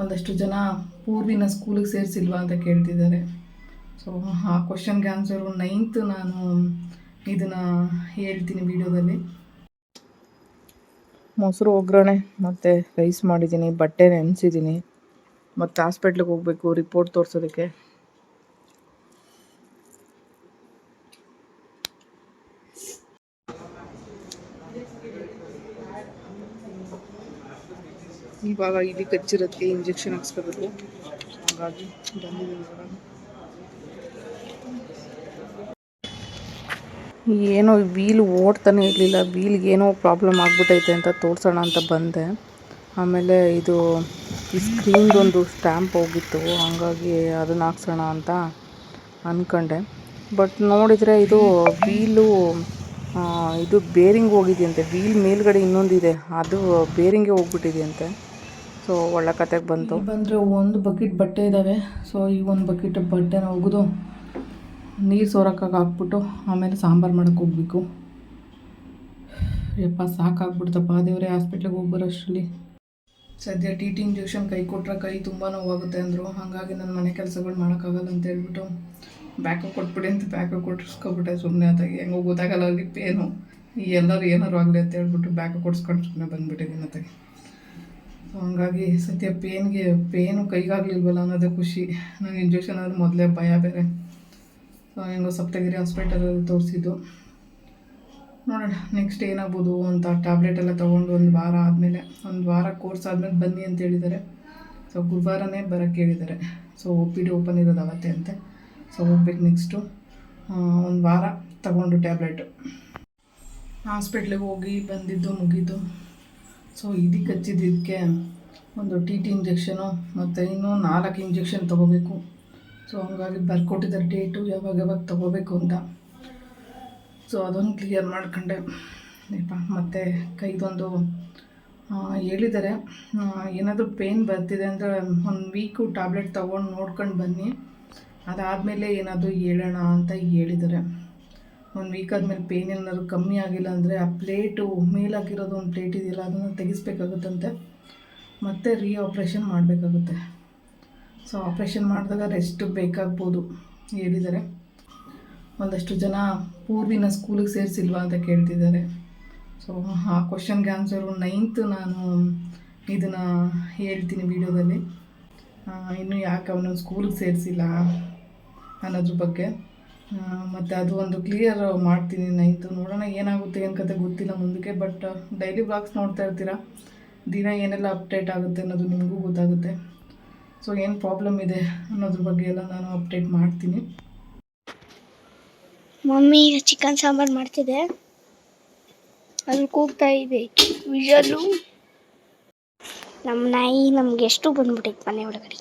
ಒಂದಷ್ಟು ಜನ ಪೂರ್ವಿನ ಸ್ಕೂಲಿಗೆ ಸೇರಿಸಿಲ್ವಾ ಅಂತ ಕೇಳ್ತಿದ್ದಾರೆ. ಸೊ ಆ ಕ್ವಶನ್ಗೆ ಆನ್ಸರು ನೈನ್ತ್ ನಾನು ಇದನ್ನು ಹೇಳ್ತೀನಿ ವಿಡಿಯೋದಲ್ಲಿ. ಮೊಸರು ಒಗ್ಗರಣೆ ಮತ್ತು ರೈಸ್ ಮಾಡಿದ್ದೀನಿ ಬಟ್ಟೆ ನೆನೆಸಿದ್ದೀನಿ ಮತ್ತು ಹಾಸ್ಪಿಟ್ಲಿಗೆ ಹೋಗಬೇಕು ರಿಪೋರ್ಟ್ ತೋರಿಸೋದಕ್ಕೆ. ಇವಾಗ ಇಲ್ಲಿ ಕಚ್ಚಿರುತ್ತೆ ಇಂಜೆಕ್ಷನ್ ಹಾಕ್ಸ್ಕೋಬೇಕು. ಹಾಗಾಗಿ ಬಂದಿದ್ದೀನಿ. ಏನೋ ವೀಲ್ ಓಡ್ತಾನೆ ಇರಲಿಲ್ಲ. ವೀಲ್ಗೆ ಏನೋ ಪ್ರಾಬ್ಲಮ್ ಆಗಿಬಿಟ್ಟೈತೆ ಅಂತ ತೋರಿಸೋಣ ಅಂತ ಬಂದೆ. ಆಮೇಲೆ ಇದು ಈ ಸ್ಕ್ರೀನ್ದೊಂದು ಸ್ಟ್ಯಾಂಪ್ ಹೋಗಿತ್ತು. ಹಾಗಾಗಿ ಅದನ್ನ ಹಾಕ್ಸೋಣ ಅಂತ ಅಂದ್ಕೊಂಡೆ ಬಟ್ ನೋಡಿದರೆ ಇದು ವೀಲು ಇದು ಬೇರಿಂಗ್ ಹೋಗಿದೆಯಂತೆ. ವೀಲ್ ಮೇಲ್ಗಡೆ ಇನ್ನೊಂದಿದೆ. ಅದು ಬೇರಿಂಗೇ ಹೋಗ್ಬಿಟ್ಟಿದೆಯಂತೆ. ಸೊ ಒಳ್ಳೆ ಕತೆಗೆ ಬಂತು. ಬಂದರೆ ಒಂದು ಬಕೆಟ್ ಬಟ್ಟೆ ಇದ್ದಾವೆ ಸೊ ಈ ಒಂದು ಬಕೆಟ್ ಬಟ್ಟೆನ ಒಗೆದು ನೀರು ಸೋರಕ್ಕಾಗಿ ಹಾಕ್ಬಿಟ್ಟು ಆಮೇಲೆ ಸಾಂಬಾರು ಮಾಡೋಕ್ಕೆ ಹೋಗ್ಬೇಕು. ಯಪ್ಪ, ಸಾಕಾಗ್ಬಿಡ್ತಪ್ಪ. ದೇವ್ರೆ, ಹಾಸ್ಪಿಟ್ಲಿಗೆ ಹೋಗಿ ಬರೋಷ್ಟರಲ್ಲಿ ಸದ್ಯ ಟಿ ಟಿ ಇಂಜೆಕ್ಷನ್ ಕೈ ಕೊಟ್ಟರೆ ಕೈ ತುಂಬ ನೋವಾಗುತ್ತೆ ಅಂದರು. ಹಾಗಾಗಿ ನನ್ನ ಮನೆ ಕೆಲಸಗಳು ಮಾಡೋಕ್ಕಾಗಲ್ಲ ಅಂತ ಹೇಳ್ಬಿಟ್ಟು ಬ್ಯಾಕು ಕೊಟ್ಬಿಡಿ ಅಂತ ಬ್ಯಾಕು ಕೊಟ್ಟಿಸ್ಕೊಬಿಟ್ಟೆ ಸುಮ್ಮನೆ ಅದಾಗ ಹೆಂಗೋ ಗೊತ್ತಾಗಲ್ಲ ಅವ್ರಿಗೆ ಪೇನು ಎಲ್ಲರೂ ಏನಾರು ಆಗಲಿ ಅಂತ ಹೇಳ್ಬಿಟ್ಟು ಬ್ಯಾಕು ಕೊಡಿಸ್ಕೊಂಡು ಸುಮ್ಮನೆ ಬಂದುಬಿಟ್ಟಿದ್ದೀನಿ ಅತ್ತಾಗೆ ಸೊ ಹಂಗಾಗಿ ಸದ್ಯ ಪೇನ್ಗೆ, ಪೇನು ಕೈಗಾಗ್ಲಿಲ್ವಲ್ಲ ಅನ್ನೋದೇ ಖುಷಿ. ನನಗೆ ಇಂಜೆಕ್ಷನ್ ಆದರೆ ಮೊದಲೇ ಭಯ ಬೇರೆ. ಸೊ ಹೆಂಗೋ ಸಪ್ತಗಿರಿ ಹಾಸ್ಪಿಟಲಲ್ಲಿ ತೋರಿಸಿದ್ದು. ನೋಡೋಣ ನೆಕ್ಸ್ಟ್ ಏನಾಗ್ಬೋದು ಅಂತ ಟ್ಯಾಬ್ಲೆಟ್ ಎಲ್ಲ ತೊಗೊಂಡು ಒಂದು ವಾರ ಆದಮೇಲೆ. ಒಂದು ವಾರ ಕೋರ್ಸ್ ಆದಮೇಲೆ ಬನ್ನಿ ಅಂತ ಹೇಳಿದ್ದಾರೆ. ಸೊ ಗುರುವಾರನೇ ಬರೋಕ್ಕೆ ಹೇಳಿದ್ದಾರೆ. So O P D open ಇರೋದು ಅವತ್ತೆ ಅಂತೆ. ಸೊ ಹೋಗ್ಬೇಕು ನೆಕ್ಸ್ಟು ಒಂದು ವಾರ ತಗೊಂಡು ಟ್ಯಾಬ್ಲೆಟು ಹಾಸ್ಪಿಟ್ಲಿಗೆ ಹೋಗಿ ಬಂದಿದ್ದು ಮುಗೀತು ಸೊ ಇದಕ್ಕೆ ಹಚ್ಚಿದ್ದಕ್ಕೆ ಒಂದು ಟಿ ಟಿ ಇಂಜೆಕ್ಷನು ಮತ್ತು ಇನ್ನೂ ನಾಲ್ಕು ಇಂಜೆಕ್ಷನ್ ತೊಗೋಬೇಕು. ಸೊ ಹಂಗಾಗಿ ಬರ್ಕೊಟ್ಟಿದ್ದಾರೆ ಡೇಟು ಯಾವಾಗ ಯಾವಾಗ ತೊಗೋಬೇಕು ಅಂತ. ಸೊ ಅದೊಂದು ಕ್ಲಿಯರ್ ಮಾಡ್ಕೊಂಡೆ. ಮತ್ತು ಕೈದೊಂದು ಹೇಳಿದ್ದಾರೆ. ಏನಾದರೂ ಪೇಯ್ನ್ ಬರ್ತಿದೆ ಅಂದರೆ ಒಂದು ವೀಕು ಟ್ಯಾಬ್ಲೆಟ್ ತೊಗೊಂಡು ನೋಡ್ಕೊಂಡು ಬನ್ನಿ. ಅದಾದಮೇಲೆ ಏನಾದರೂ ಹೇಳೋಣ ಅಂತ ಹೇಳಿದ್ದಾರೆ. ಒಂದು ವೀಕ್ ಆದಮೇಲೆ ಪೇನ್ ಏನಾದ್ರು ಕಮ್ಮಿ ಆಗಿಲ್ಲ ಅಂದರೆ ಆ ಪ್ಲೇಟು ಮೇಲಾಗಿರೋದು ಒಂದು ಪ್ಲೇಟ್ ಇದೆಯಲ್ಲ, ಅದನ್ನು ತೆಗೆಸ್ಬೇಕಾಗುತ್ತಂತೆ. ಮತ್ತೆ ರೀ ಆಪ್ರೇಷನ್ ಮಾಡಬೇಕಾಗುತ್ತೆ. ಸೊ ಆಪ್ರೇಷನ್ ಮಾಡಿದಾಗ ರೆಸ್ಟ್ ಬೇಕಾಗ್ಬೋದು ಹೇಳಿದ್ದಾರೆ. ಒಂದಷ್ಟು ಜನ ಪೂರ್ವಿನ ಸ್ಕೂಲಿಗೆ ಸೇರಿಸಿಲ್ವಾ ಅಂತ ಕೇಳ್ತಿದ್ದಾರೆ. ಸೊ ಆ ಕ್ವಶನ್ಗೆ ಆನ್ಸರು ನೈನ್ತ್ ನಾನು ಇದನ್ನು ಹೇಳ್ತೀನಿ ವಿಡಿಯೋದಲ್ಲಿ. ಇನ್ನೂ ಯಾಕೆ ಅವನು ಸ್ಕೂಲಿಗೆ ಸೇರಿಸಿಲ್ಲ ಅನ್ನೋದ್ರ ಬಗ್ಗೆ. ಮತ್ತು ಅದು ಒಂದು ಕ್ಲಿಯರ್ ಮಾಡ್ತೀನಿ ನೈನ್ತು. ನೋಡೋಣ ಏನಾಗುತ್ತೆ ಏನು ಕತೆ ಗೊತ್ತಿಲ್ಲ ಮುಂದಕ್ಕೆ ಬಟ್ ಡೈಲಿ ಬ್ಲಾಗ್ಸ್ ನೋಡ್ತಾ ಇರ್ತೀರ? ದಿನ ಏನೆಲ್ಲ ಅಪ್ಡೇಟ್ ಆಗುತ್ತೆ ಅನ್ನೋದು ನಿಮಗೂ ಗೊತ್ತಾಗುತ್ತೆ. ಸೊ ಏನು ಪ್ರಾಬ್ಲಮ್ ಇದೆ ಅನ್ನೋದ್ರ ಬಗ್ಗೆ ಎಲ್ಲ ನಾನು ಅಪ್ಡೇಟ್ ಮಾಡ್ತೀನಿ. ಮಮ್ಮಿ ಈಗ ಚಿಕನ್ ಸಾಂಬಾರು ಮಾಡ್ತಿದೆ. ಅದು ಕೂಗ್ತಾ ಇದೆ. ವಿಷಲು ನಮ್ಮ ನಾಯಿ ನಮ್ಗೆ ಎಷ್ಟು ಬಂದ್ಬಿಟ್ಟೈತೆ ಮನೆ ಒಳಗಡೆ.